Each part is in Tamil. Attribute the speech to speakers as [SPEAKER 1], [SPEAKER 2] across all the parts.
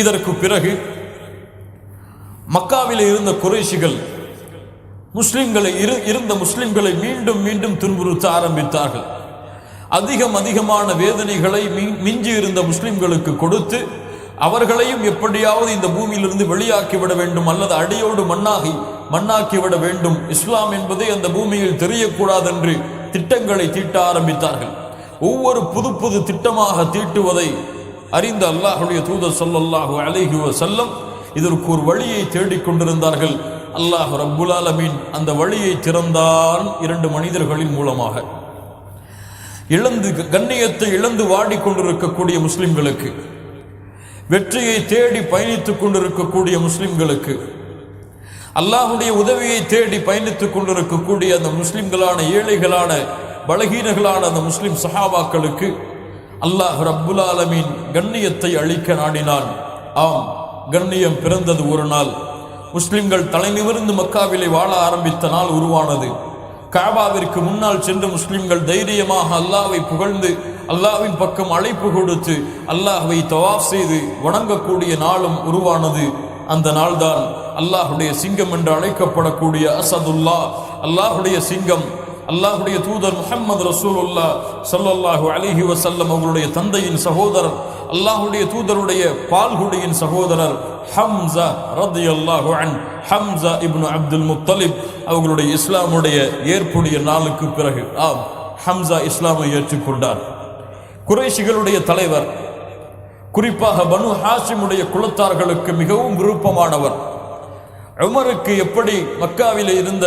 [SPEAKER 1] இதற்கு பிறகு மக்காவில் இருந்த குறைஷிகள் முஸ்லிம்களை இரு இருந்த முஸ்லிம்களை மீண்டும் மீண்டும் துன்புறுத்த ஆரம்பித்தார்கள். அதிகம் அதிகமான வேதனைகளை மிஞ்சி இருந்த முஸ்லிம்களுக்கு கொடுத்து அவர்களையும் எப்படியாவது இந்த பூமியிலிருந்து வெளியாக்கி விட வேண்டும் அல்லது அடியோடு மண்ணாகி மண்ணாக்கி விட வேண்டும். இஸ்லாம் என்பதே அந்த பூமியில் தெரியக்கூடாது என்று திட்டங்களை தீட்ட ஆரம்பித்தார்கள். ஒவ்வொரு புது புது திட்டமாக தீட்டுவதை அறிந்த அல்லாஹுடைய தூதர் சொல்லல்லாஹு அலைஹி வசல்லம் இதற்கு ஒரு வழியை தேடிக் கொண்டிருந்தார்கள். அல்லாஹ் ரப்புல் ஆலமீன் அந்த வழியை திறந்தான் இரண்டு மனிதர்களின் மூலமாக. இழந்து கண்ணியத்தை இழந்து வாடிக்கொண்டிருக்கக்கூடிய முஸ்லிம்களுக்கு வெற்றியை தேடி பயணித்துக் கொண்டிருக்கக்கூடிய முஸ்லிம்களுக்கு அல்லாஹுடைய உதவியை தேடி பயணித்துக் கொண்டிருக்கக்கூடிய அந்த முஸ்லிம்களான ஏழைகளான பலகீனர்களான அந்த முஸ்லிம் சஹாபாக்களுக்கு அல்லாஹ் ரப்புல் ஆலமீன் கண்ணியத்தை அழிக்க நாடினான். ஆம் கண்ணியம் பிறந்தது ஒரு நாள். முஸ்லிம்கள் தலைநிமிர்ந்து மக்காவிலே வாழ ஆரம்பித்த நாள் உருவானது. காபாவிற்கு முன்னால் சென்று முஸ்லிம்கள் தைரியமாக அல்லாவை புகழ்ந்து அல்லாவின் பக்கம் அழைப்பு கொடுத்து அல்லாஹ்வை தவாஃப் செய்து வணங்கக்கூடிய நாளும் உருவானது. அந்த நாள்தான் அல்லாஹுடைய சிங்கம் என்று அழைக்கப்படக்கூடிய அசதுல்லா. அல்லாஹுடைய சிங்கம் அல்லாஹுடைய தூதர் முஹம்மது ரசூலுல்லா ஸல்லல்லாஹு அலிஹி வசல்லம் அவர்களுடைய தந்தையின் சகோதரர் அல்லாஹுடைய தூதருடைய பால்குடியின் சகோதரர் ஹம்சா ரதியல்லாஹு அன் ஹம்சா இப்னு அப்துல் முத்தலிப் அவர்களுடைய இஸ்லாமுடைய ஏற்புடைய நாளுக்கு பிறகு ஆம் ஹம்சா இஸ்லாமை ஏற்றுக்கொண்டார். குறைஷிகளுடைய தலைவர் குறிப்பாக பனு ஹாஷிமுடைய குலத்தார்களுக்கு மிகவும் விருப்பமானவர். உமருக்கு எப்படி மக்காவிலே இருந்த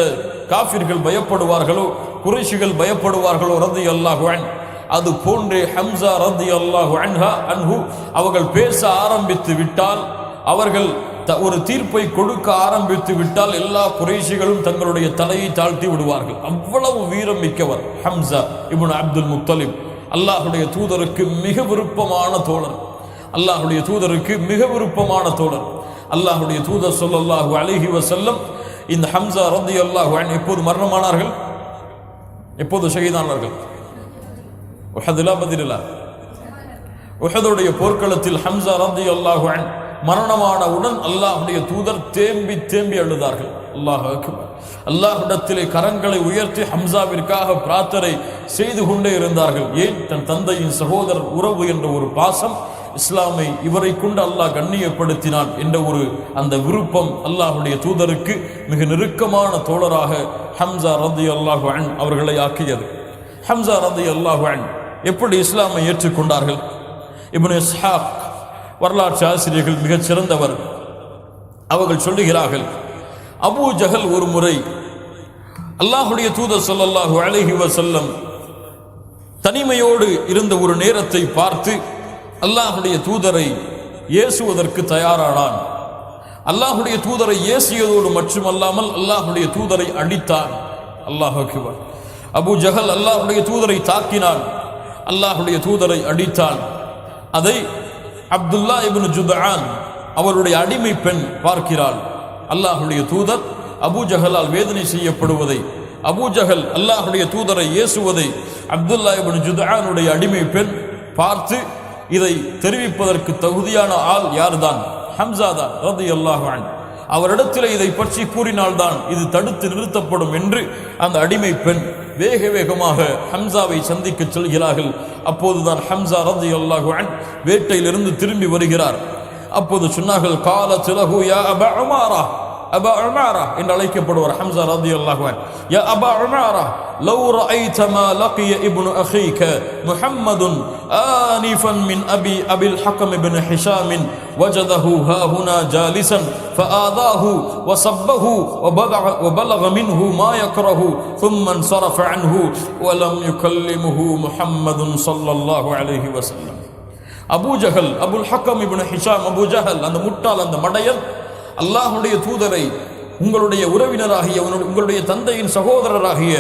[SPEAKER 1] காஃபிர்கள் பயப்படுவார்களோ குறைஷிகள் பயப்படுவார்களோ ரத்தி அல்லாஹுவன் அது போன்றே ஹம்சா ரத்தி அல்லாஹு அன்ஹா அன்ஹு. அவர்கள் பேச ஆரம்பித்து விட்டால் அவர்கள் த- ஒரு தீர்ப்பை கொடுக்க ஆரம்பித்து விட்டால் எல்லா குறைஷிகளும் தங்களுடைய தலையை தாழ்த்தி விடுவார்கள். அவ்வளவு வீரம் மிக்கவர் ஹம்சா இபுன் அப்துல் முத்தலிப். அல்லாஹுடைய தூதருக்கு மிக விருப்பமான தோழர். அல்லாஹுடைய தூதருக்கு மிக விருப்பமான தோழர். அல்லாஹுடைய தூதர் சொல்லல்லாஹு அலைஹி வசல்லம் இந்த ஹம்சா ரத்தி அல்லாஹு எப்போது மரணமானார்கள்? எப்போது ஷகிதானார்கள் உஹதுலா பதிலா உஹதுடைய போர்க்களத்தில் ஹம்சா ரந்தி அல்லாஹுவன் மரணமானவுடன் அல்லாஹுடைய தூதர் தேம்பி தேம்பி அழுதார்கள். அல்லாஹ் அல்லாஹிடத்திலே கரங்களை உயர்த்தி ஹம்சாவிற்காக பிரார்த்தனை செய்து கொண்டே இருந்தார்கள். ஏன்? தன் தந்தையின் சகோதரர் உறவு என்ற ஒரு பாசம் இஸ்லாமை இவரை கொண்டு அல்லாஹ் கண்ணியப்படுத்தினான் என்ற ஒரு அந்த விருப்பம் அல்லாஹுடைய தூதருக்கு மிக நெருக்கமான தோழராக ஹம்சா ரந்தி அல்லாஹு அன் அவர்களை ஆக்கியது. ஹம்சா ரந்தி அல்லாஹு அன் எப்படி இஸ்லாமை ஏற்றுக்கொண்டார்கள்? இப்னு இஸ்ஹாக் வரலாற்று ஆசிரியர்கள் மிகச் சிறந்தவர். அவர்கள் சொல்லுகிறார்கள் அபு ஜஹல் ஒரு முறை அல்லாஹுடைய தூதர் சொல்லல்லாஹு அழகி வசல்லம் தனிமையோடு இருந்த ஒரு நேரத்தை பார்த்து அல்லாஹுடைய தூதரை ஏசுவதற்கு தயாரானான். அல்லாஹுடைய தூதரை ஏசியதோடு மட்டுமல்லாமல் அல்லாஹுடைய தூதரை அடித்தான். அல்லாஹ் அபு ஜஹல் அல்லாஹுடைய தூதரை தாக்கினான். அல்லாஹுடைய தூதரை அடித்தான். அதை அப்துல்லா இபின் ஜுதான் அவருடைய அடிமை பெண் பார்க்கிறாள். அல்லாஹுடைய தூதர் அபு ஜஹலால் வேதனை செய்யப்படுவதை அபு ஜஹல் அல்லாஹுடைய தூதரை ஏசுவதை அப்துல்லா இபின் ஜுதானுடைய அடிமை பெண் பார்த்து இதை தெரிவிப்பதற்கு தகுதியான ஆள் யார்தான்? ஹம்சாதா ரதி அல்லாஹான் அவரிடத்தில் இதை பற்றி கூறினால்தான் இது தடுத்து நிறுத்தப்படும் என்று அந்த அடிமை பெண் வேக வேகமாக ஹம்சாவை சந்திக்க செல்கிறார்கள். அப்போதுதான் ஹம்சா ரதி அல்லாஹான் வேட்டையிலிருந்து திரும்பி வருகிறார். அப்போது சொன்னார்கள் கால திலகு யா அபா அமாரா அபா உமாரா என்று அழைக்கப்படுவார் ஹம்சா ரதி அல்லாஹான் யா அபா உமாரா? لو رأيت ما لقي ابن أخيك محمد آنفا من أبي أبي الحكم بن حشام وجده ها هنا جالسا فآذاه وصبه وبلغ, وبلغ منه ما يكره ثم انصرف عنه ولم يكلمه محمد صلى الله عليه وسلم Abu Jahl Abul Hakam ibn Hisham Abu Jahl அந்த முட்டாள் அந்த மடையன் அல்லாஹ்வுடைய தூதரை உங்களுடைய உறவினராகிய உன்னுடைய- உங்களுடைய தந்தையின் சகோதரராகிய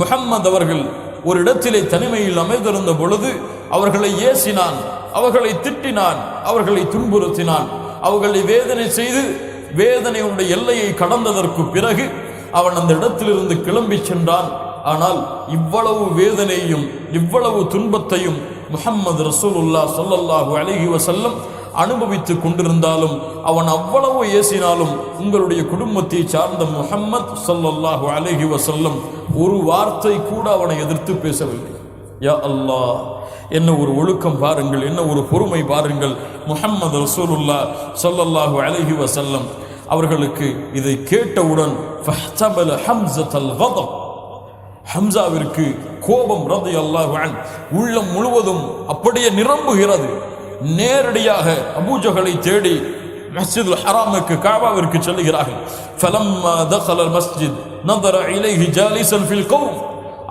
[SPEAKER 1] முகம்மது அவர்கள் ஒரு இடத்திலே தனிமையில் அமைந்திருந்த பொழுது அவர்களை ஏசினான் அவர்களை திட்டினான் அவர்களை துன்புறுத்தினான். அவர்களை வேதனை செய்து வேதனையுடைய எல்லையை கடந்ததற்கு பிறகு அவன் அந்த இடத்திலிருந்து கிளம்பி சென்றான். ஆனால் இவ்வளவு வேதனையும் இவ்வளவு துன்பத்தையும் முகம்மது ரசூலுல்லா சொல்லல்லாஹு அழகி வசல்லம் அனுபவித்துக் கொண்டிருந்தாலும் அவன் அவ்வளவு ஏசினாலும் உங்களுடைய குடும்பத்தை சார்ந்த முகம்மது சொல்லல்லாஹு அழகி வசல்லம் ஒரு வார்த்தை கூட அவனை எதிர்த்து பேசவில்லை. யா அல்லாஹ் என்ன ஒரு ஒழுக்கம் பாருங்கள் என்ன ஒரு பொறுமை பாருங்கள். முஹம்மது ரசூலுல்லா சொல்லல்லாஹு அலஹி வசல்லம் அவர்களுக்கு இதை கேட்டவுடன் ஹம்சாவிற்கு கோபம் ரதி அல்லாஹ் உள்ளம் முழுவதும் அப்படியே நிரம்புகிறது. நேரடியாக அபூஜகளை தேடி மஸ்ஜித் ஹராமுக்கு காபாவிற்கு செல்லுகிறார்கள் ஃபலம்மா தഖல மஸ்ஜித் நந்தர இலைஹி ஜாலிசன் ஃபில் கௌம்.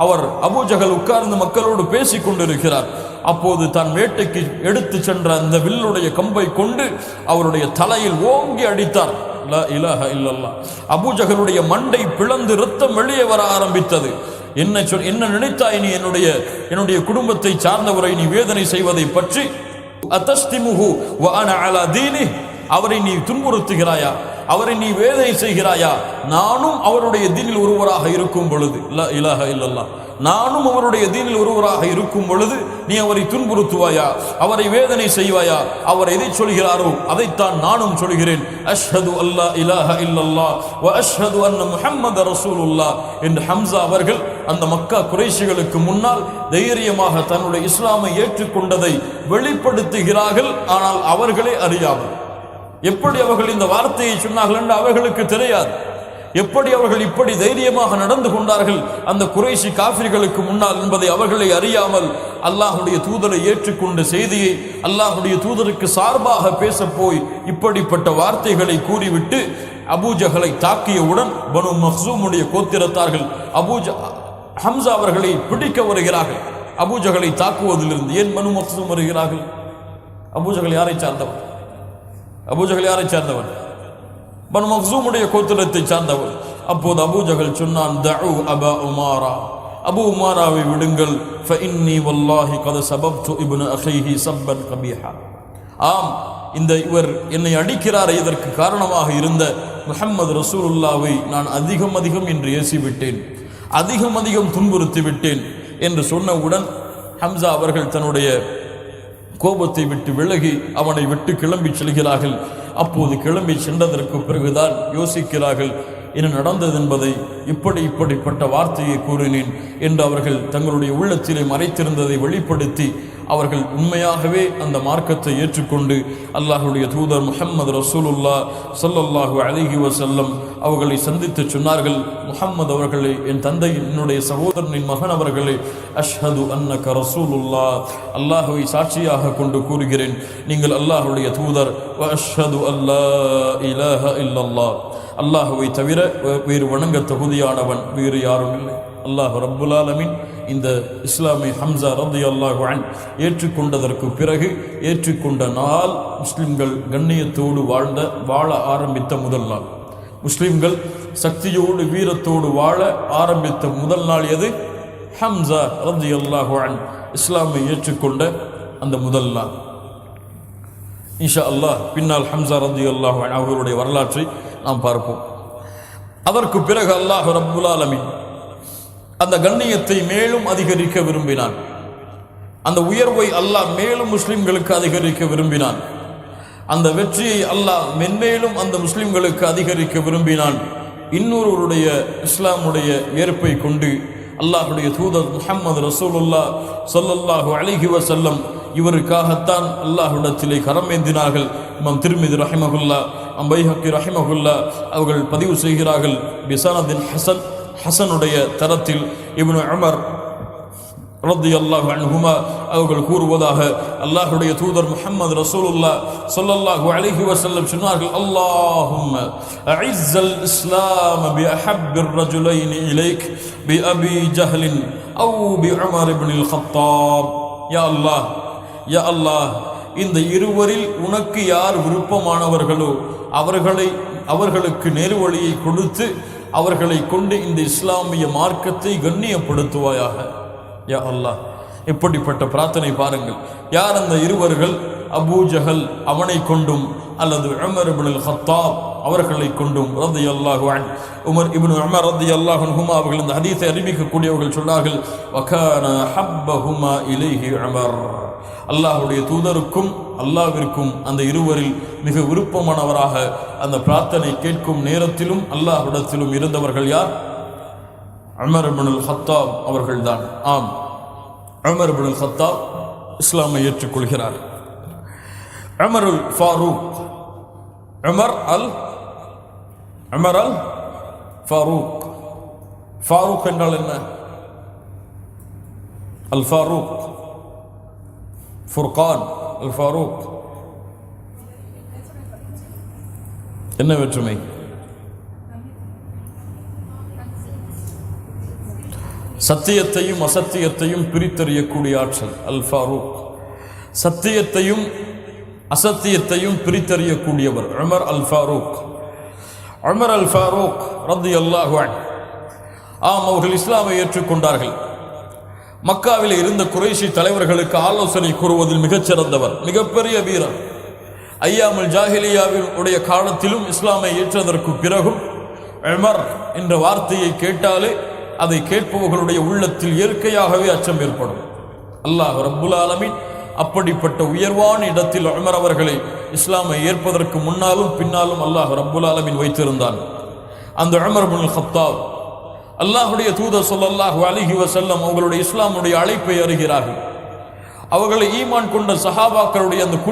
[SPEAKER 1] அவர் அபூஜகல் உட்கார்ந்து மக்களோடு பேசிக் கொண்டிருக்கிறார். அப்போது தான் வேட்டைக்கு எடுத்து சென்ற அந்த வில்லுடைய கம்பை கொண்டு அவருடைய தலையில் ஓங்கி அடித்தார். லா மண்டை பிளந்து ரத்தம் வெளியே வர ஆரம்பித்தது. என்ன சொல் என்ன நினைத்தாய் நீ என்னுடைய என்னுடைய குடும்பத்தை சார்ந்தவரை நீ வேதனை செய்வதை பற்றி? அத்தஸ்திமுஹு வ அன அலா தீனி அவரை நீ துன்புறுத்துகிறாயா? அவரை நீ வேதனை செய்கிறாயா? நானும் அவருடைய தீனில் ஒருவராக இருக்கும் பொழுது இல்ல இலாஹ இல்லல்லா நானும் அவருடைய தீனில் ஒருவராக இருக்கும் பொழுது நீ அவரை துன்புறுத்துவாயா? அவரை வேதனை செய்வாயா? அவர் எதை சொல்கிறாரோ அதைத்தான் நானும் சொல்கிறேன். அஷ்ஹது அல்லா இலாஹ இல்லல்லாஹ் வ அஷ்ஹது அன்ன முஹம்மது ரசூலுல்லா என்று ஹம்சா அவர்கள் அந்த மக்கா குறைஷிகளுக்கு முன்னால் தைரியமாக தன்னுடைய இஸ்லாமை ஏற்றுக்கொண்டதை வெளிப்படுத்துகிறார்கள். ஆனால் அவர்களே அறியாமல். எப்படி அவர்கள் இந்த வார்த்தையை சொன்னார்கள் என்று அவர்களுக்கு தெரியாது. எப்படி அவர்கள் இப்படி தைரியமாக நடந்து கொண்டார்கள் அந்த குறைஷி காஃபிர்களுக்கு முன்னால் என்பதை அவர்களை அறியாமல் அல்லாஹுடைய தூதரை ஏற்றுக்கொண்ட செய்தியை அல்லாஹுடைய தூதருக்கு சார்பாக பேசப்போய் போய் இப்படிப்பட்ட வார்த்தைகளை கூறிவிட்டு அபூஜகளை தாக்கியவுடன் பனு மஹ்சூமுடைய கோத்திரத்தார்கள் அபூஜ ஹம்சா அவர்களை பிடிக்க வருகிறார்கள். அபூஜகளை தாக்குவதிலிருந்து ஏன் பனு மஹ்சூம் வருகிறார்கள்? அபூஜகள் யாரை சார்ந்தவர்? அபூஜகள் யாரை சார்ந்தவர் பன் மக்சூமுடைய கோத்திரத்தை சார்ந்தவர் அப்போது அபூஜகல் சொன்னான் தஉ அப உமாரா. அபு உமாராவை விடுங்கள். ஃபஇன்னி வல்லாஹி கத சபப்து இப்னு அஹீஹி சப்பன் கபீஹா. ஆம் இந்த இவர் என்னை அடிக்கிறார் இதற்கு காரணமாக இருந்த முஹம்மது ரசூலுல்லாவை நான் அதிகம் அதிகம் என்று ஏசிவிட்டேன். அதிகம் அதிகம் துன்புறுத்தி விட்டேன் என்று சொன்னவுடன் ஹம்சா அவர்கள் தன்னுடைய கோபத்தை விட்டு விலகி அவனை விட்டு கிளம்பி செல்கிறார்கள். அப்போது கிளம்பி சென்றதற்கு பிறகுதான் யோசிக்கிறார்கள் என்ன நடந்தது என்பதை இப்படி இப்படிப்பட்ட வார்த்தையை கூறினேன் என்று அவர்கள் தங்களுடைய உள்ளத்திலே மறைத்திருந்ததை வெளிப்படுத்தி அவர்கள் உண்மையாகவே அந்த மார்க்கத்தை ஏற்றுக்கொண்டு அல்லாஹுடைய தூதர் முஹம்மது ரசூலுல்லா ஸல்லல்லாஹு அலிஹி வசல்லம் அவர்களை சந்தித்து சொன்னார்கள் முஹம்மது அவர்களே என் தந்தை என்னுடைய சகோதரனின் மகன் அவர்களே அஷ்ஹது அன்னக ரசூலுல்லா அல்லாஹுவை சாட்சியாக கொண்டு கூறுகிறேன் நீங்கள் அல்லாஹுடைய தூதர் அஷ்ஹது அல்லா இலஹ இல்லல்லாஹ். அல்லாஹுவை தவிர வேறு வணங்க தகுதியானவன் வேறு யாரும் இல்லை. அல்லாஹ் ரப்புல் இந்த இஸ்லாமை ஹம்சா ரதி அல்லாஹு ஏற்றுக்கொண்டதற்கு பிறகு ஏற்றுக்கொண்ட நாள் முஸ்லிம்கள் கண்ணியத்தோடு வாழ்ந்த வாழ ஆரம்பித்த முதல் நாள். முஸ்லிம்கள் சக்தியோடு வீரத்தோடு வாழ ஆரம்பித்த முதல் நாள் எது? ஹம்சா ரதி அல்லாஹு இஸ்லாமை ஏற்றுக்கொண்ட அந்த முதல் நாள். இன்ஷா அல்லாஹ் பின்னால் ஹம்சா ரதி அல்லாஹ் அவர்களுடைய வரலாற்றை நாம் பார்ப்போம். அதற்கு பிறகு அல்லாஹ் ரபுல் ஆலமின் அந்த கண்ணியத்தை மேலும் அதிகரிக்க விரும்பினான். அந்த உயர்வை அல்லாஹ் மேலும் முஸ்லிம்களுக்கு அதிகரிக்க விரும்பினான். அந்த வெற்றியை அல்லாஹ் மென்மேலும் அந்த முஸ்லிம்களுக்கு அதிகரிக்க விரும்பினான். இன்னொருவருடைய இஸ்லாமுடைய ஏற்பை கொண்டு அல்லாஹுடைய தூதர் முஹம்மது ரசூலுல்லா சொல்லல்லாஹு அலைஹி வசல்லம் இவருக்காகத்தான் அல்லாஹ்விடத்திலே கரமேந்தினார்கள் இமாம் திருமிதி ரஹிமகுல்லா அம்பைஹக்கி ரஹிமகுல்லா அவர்கள் பதிவு செய்கிறார்கள். பிசானதின் ஹசன் ஹசனுடைய தரத்தில் இவனு அமர் ரத்தி அல்லாஹ் அன்ஹுமா அவர்கள் கூறுவதாக அல்லாஹுடைய தூதர் முஹம்மது ரசூலுல்லா சொல்லல்லாஹு அலிஹி வசல்லம் சொன்னார்கள் அல்லாஹும் அஇஸ்ஸல் இஸ்லாம் பி அஹப்பிர் ரஜுலைன் இலைக் பி அபி ஜஹலின் அவ் பி உமர் இப்னில் கத்தாப் யா அல்லாஹ் யா அல்லாஹ் இந்த இருவரில் உனக்கு யார் விருப்பமானவர்களோ அவர்களை அவர்களுக்கு நேர்வழியை கொடுத்து அவர்களை கொண்டு இந்த இஸ்லாமிய மார்க்கத்தை கண்ணியப்படுத்துவாயாக. யா அல்லாஹ் இப்படிப்பட்ட பிரார்த்தனை பாருங்கள். யார் அந்த இருவர்கள்? அபூ ஜஹல் அவனை கொண்டும் அல்லது உமர் இபின் ஹத்தாப் அவர்களை கொண்டும் ரதி அல்லாஹுவான் உமர் இபின் உமர் ரதி அல்லாஹு அவர்கள் இந்த ஹதீஸை அறிவிக்கக்கூடியவர்கள் சொன்னார்கள் வகான ஹப்பஹுமா இலேஹி உமர். அல்லாஹுடைய தூதருக்கும் அல்லாவிற்கும் அந்த இருவரில் மிக விருப்பமானவராக அந்த பிரார்த்தனை கேட்கும் நேரத்திலும் அல்லாஹ்விடத்திலும் இருந்தவர்கள் யார்? அமர் இப்னுல் ஹத்தாப் அவர்கள்தான். ஆம். அமர் ஹத்தாப் இஸ்லாமை ஏற்றுக்கொள்கிறார். அமருல் ஃபாரூக் அமர் அல் அமர் அல் ஃபாரூக் ஃபாரூக் என்றால் என்ன? அல் ஃபாரூக் ஃபுர்கான் அல் ஃபாரூக் என்ன வேற்றுமை? சத்தியத்தையும் அசத்தியத்தையும் பிரித்தறியக்கூடிய ஆற்றல் அல் ஃபாரூக் சத்தியத்தையும் அசத்தியத்தையும் பிரித்தறியக்கூடியவர் அமர் அல் ஃபாரூக் அமர் அல் ஃபாரூக் ரத்தி அல்லாஹ் ஆம் அவர்கள் இஸ்லாமை ஏற்றுக்கொண்டார்கள். மக்காவில் இருந்த குறைஷி தலைவர்களுக்கு ஆலோசனை கூறுவதில் மிகச்சிறந்தவர் மிகப்பெரிய வீரர். ஐயாமல் ஜாஹிலியாவின் உடைய காலத்திலும் இஸ்லாமை ஏற்றதற்கு பிறகும் எமர் என்ற வார்த்தையை கேட்டாலே அதை கேட்பவர்களுடைய உள்ளத்தில் இயற்கையாகவே அச்சம் ஏற்படும். அல்லாஹ் ரப்புல் ஆலமின் அப்படிப்பட்ட உயர்வான இடத்தில் அமர் அவர்களை இஸ்லாமை ஏற்பதற்கு முன்னாலும் பின்னாலும் அல்லாஹ் ரப்புல் ஆலமீன் வைத்திருந்தான். அந்த அமர் முன் ஹத்தாப் அல்லாஹுடைய தூதர் சொல்லல்லாஹு அலிஹி வசல்லம் அவங்களுடைய இஸ்லாமுடைய அழைப்பை அறிகிறார்கள். அவர்களை ஈமான் கொண்ட சஹாபாக்களுடைய அந்த குழு